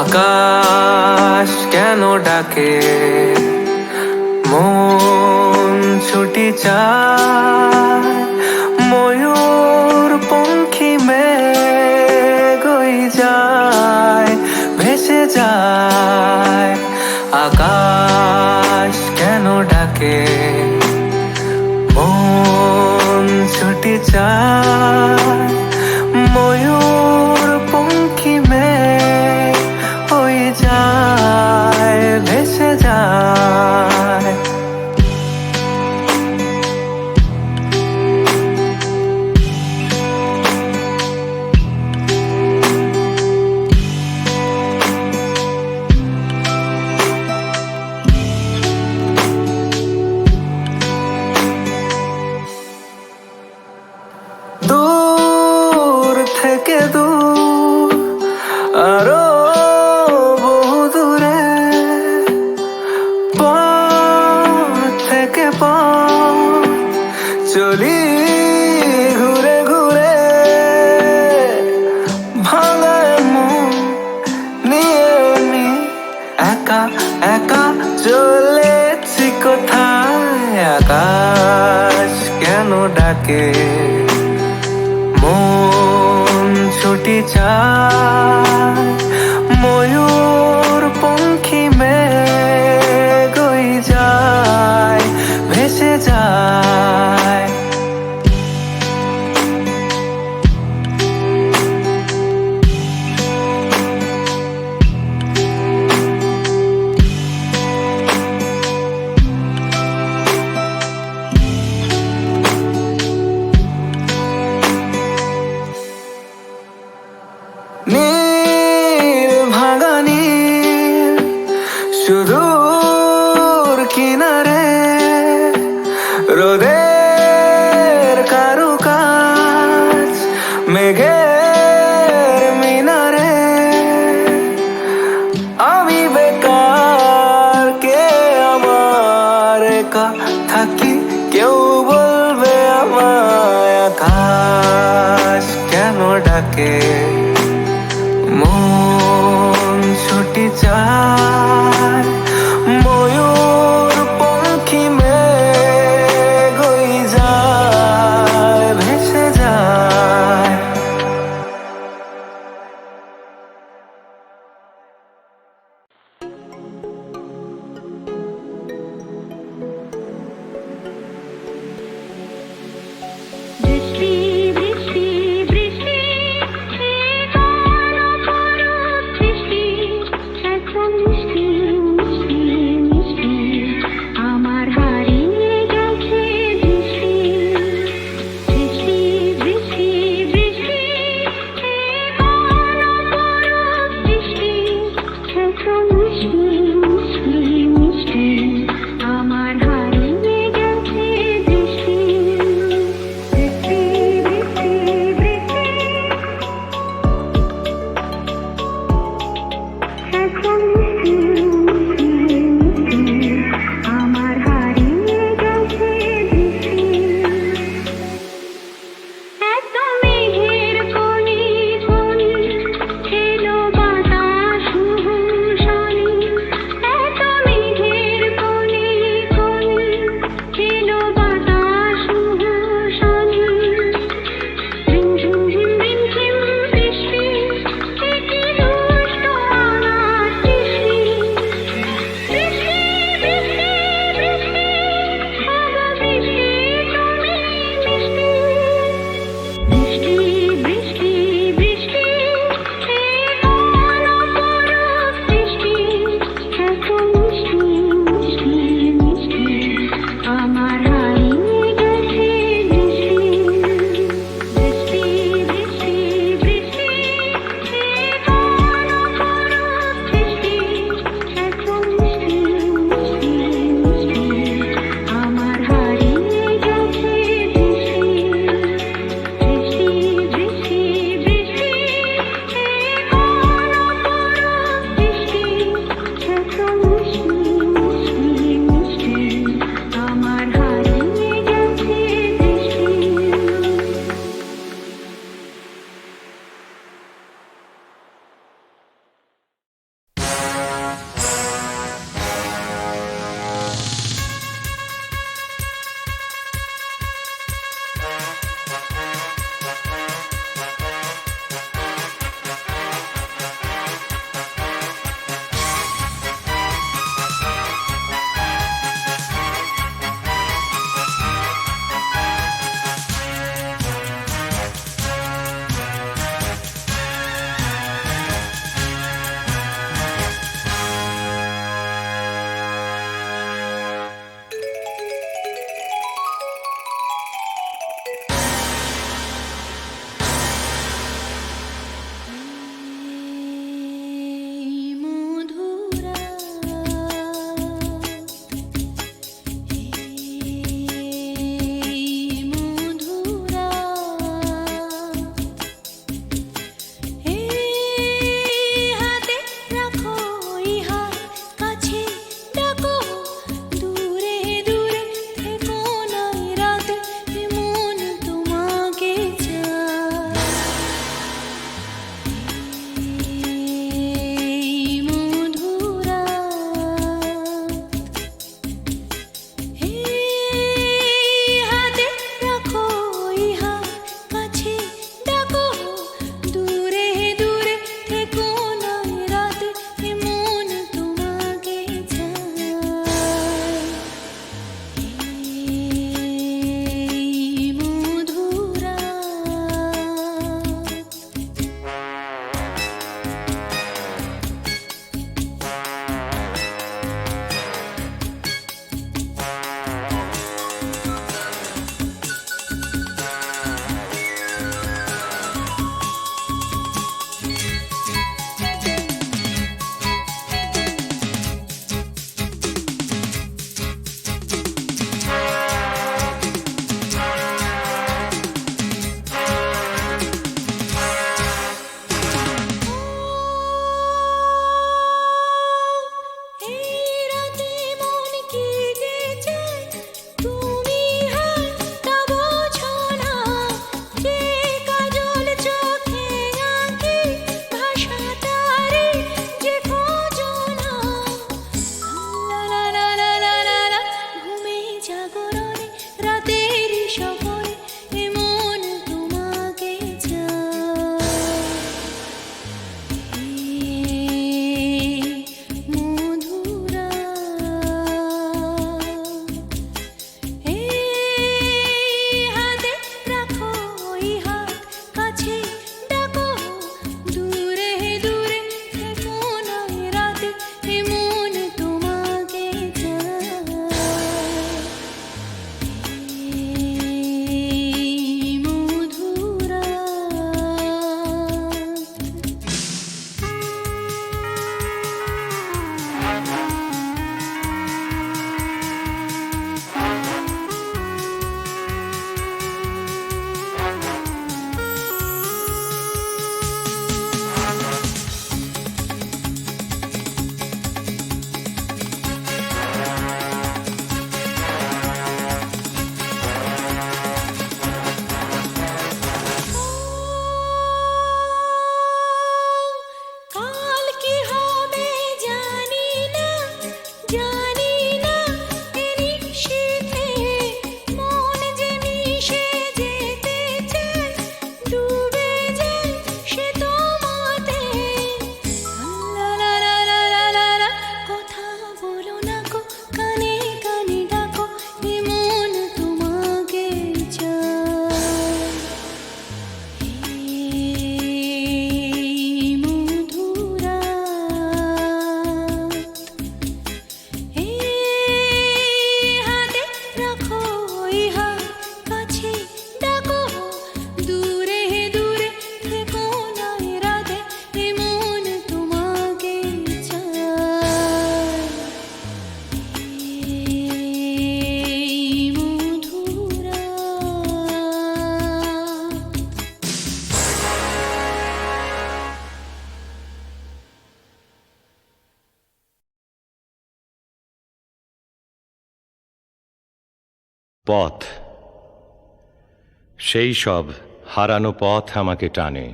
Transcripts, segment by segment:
আকাশ কেন ডাকে? মন ছুটি চায়, ময়ূর পঙ্খী মে গই যায়, ভেসে যায়। আকাশ কেন ডাকে? মন ছুটি চায় সুদূর কিনারে রোদের পথ। সেই সব হারানো পথ আমাকে টানে।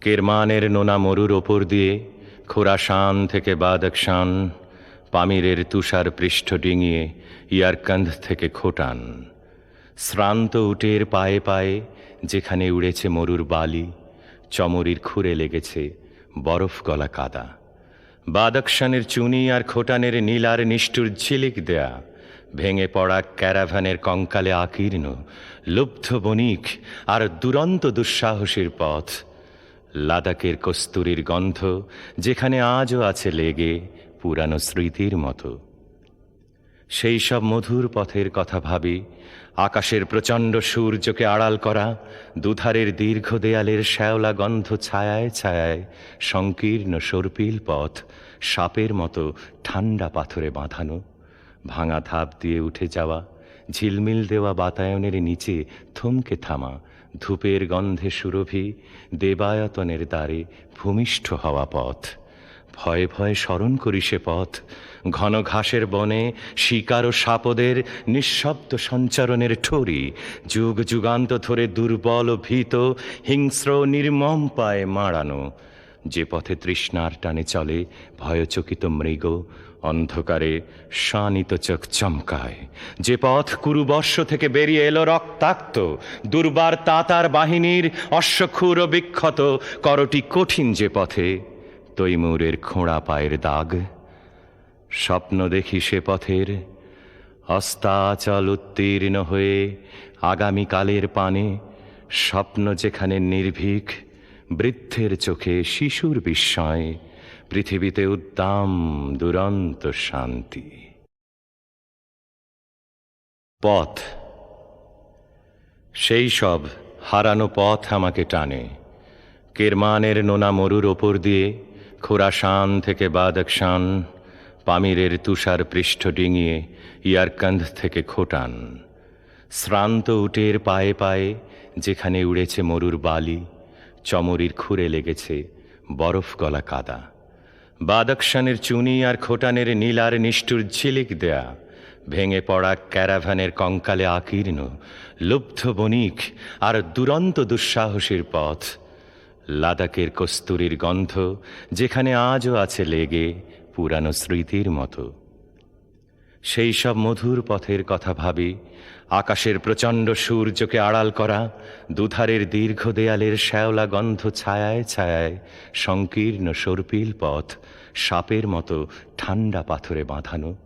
কেরমানের নোনা মরুর ওপর দিয়ে খোরাসান থেকে বাদকশান, পামিরের তুষার পৃষ্ঠ ডিঙিয়ে ইয়ারকান্ধ থেকে খোটান। শ্রান্ত উটের পায়ে পায়ে যেখানে উড়েছে মরুর বালি, চমরির খুঁড়ে লেগেছে বরফ গলা কাদা। বাদকশানের চুনি আর খোটানের নীলার নিষ্ঠুর ঝিলিক দেয়া ভেঙে পড়া ক্যারাভানের কঙ্কালে আকীর্ণ, লুব্ধ বণিক আর দুরন্ত দুঃসাহসীর পথ। লাদাখের কস্তুরীর গন্ধ, যেখানে আজও আছে লেগে, পুরানো স্মৃতির মতো। সেই সব মধুর পথের কথা ভাবি, আকাশের প্রচণ্ড সূর্যকে আড়াল করা, দুধারের দীর্ঘ দেয়ালের শ্যাওলা গন্ধ ছায়ায় ছায়ায় সংকীর্ণ সর্পিল পথ, সাপের মতো ঠান্ডা পাথরে বাঁধানো। ভাঙা ধাপ দিয়ে উঠে যাওয়া, ঝিলমিল দেওয়া বাতায়নের নিচে থমকে থামা, ধূপের গন্ধে সুরভি, দেবায়তনের দ্বারে ভূমিষ্ঠ হওয়া পথ। ভয়ে ভয়ে স্মরণ করি সে পথ। ঘন ঘাসের বনে, শিকার ও সাপদের নিঃশব্দ সঞ্চারণের ঠোরি যুগ যুগান্ত ধরে দুর্বল ও ভীত, হিংস্র নির্মম পায়ে মাড়ানো। যে পথে তৃষ্ণার টানে চলে, ভয়চকিত মৃগ অন্ধকারে শানিত চোখ চমকায়। যে পথ কুরুবর্ষ থেকে বেরিয়ে এলো রক্তাক্ত, দুর্বার তাতার বাহিনীর অশ্বক্ষুর বিক্ষত, করটি কঠিন যে পথে, তৈমুরের খোঁড়া পায়ের দাগ। স্বপ্ন দেখি সে পথের অস্তাচল উত্তীর্ণ হয়ে আগামীকালের পানে, স্বপ্ন যেখানে নির্ভীক, বৃদ্ধের চোখে শিশুর বিস্ময়। পৃথিবীতে উদ্দাম দুরন্ত শান্তি। পথ। সেই সব হারানো পথ আমাকে টানে। কেরমানের নোনা মরুর ওপর দিয়ে খোরাসান থেকে বাদকশান, পামিরের তুষার পৃষ্ঠ ডিঙিয়ে ইয়ারকান্ধ থেকে খোটান। শ্রান্ত উটের পায়ে পায়ে যেখানে উড়েছে মরুর বালি, চমরির খুঁড়ে লেগেছে বরফ গলা কাদা। বাদকশানের চুনি আর খোটানের নীলার নিষ্ঠুর ঝিলিক দেয়া, ভেঙে পড়া ক্যারাভানের কঙ্কালে আকীর্ণ, লুব্ধ বণিক আর দুরন্ত দুঃসাহসীর পথ লাদাকের কস্তুরীর গন্ধ যেখানে আজও আছে লেগে পুরানো স্মৃতির মতো। সেই সব মধুর পথের কথা ভাবি আকাশের প্রচণ্ড সূর্যকে আড়াল করা, দুধারের দীর্ঘ দেয়ালের শ্যাওলা গন্ধ ছায়ায় ছায়ায় সংকীর্ণ সর্পিল পথ সাপের মতো ঠান্ডা পাথরে বাঁধানো,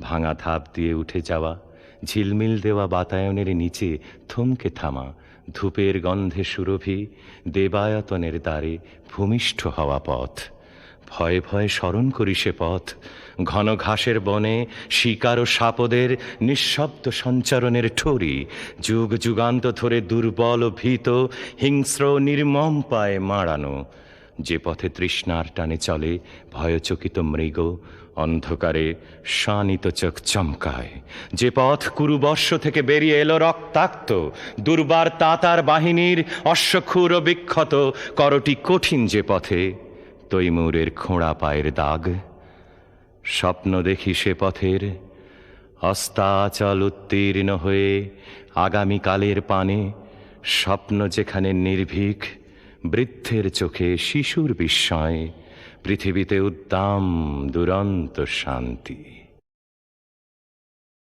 ভাঙা ধাপ দিয়ে উঠে যাওয়া, ঝিলমিল দেওয়া বাতায়নের নিচে থমকে থামা, ধূপের গন্ধে সুরভি দেবায়তনের দ্বারে ভূমিষ্ঠ হওয়া পথ। ভয়ে ভয়ে স্মরণ করি সে পথ ঘন ঘাসের বনে, শিকার ও সাপদের নিঃশব্দ সঞ্চারণের ঠোরি যুগ যুগান্ত ধরে দুর্বল ও ভীত, হিংস্র নির্মম পায়ে মাড়ানো। যে পথে তৃষ্ণার টানে চলে, ভয়চকিত মৃগ, অন্ধকারে শানিত চোখ চমকায়। যে পথ কুরুবর্ষ থেকে বেরিয়ে এলো রক্তাক্ত, দুর্বার তাতার বাহিনীর অশ্বক্ষুর বিক্ষত, করটি কঠিন যে পথে, তৈমুরের খোঁড়া পায়ের দাগ। স্বপ্ন দেখি সে পথের। অস্তাচল উত্তীর্ণ হয়ে আগামীকালের পানে স্বপ্ন যেখানে নির্ভীক, বৃদ্ধের চোখে শিশুর বিস্ময়, পৃথিবীতে উদ্দাম, দুরন্ত শান্তি।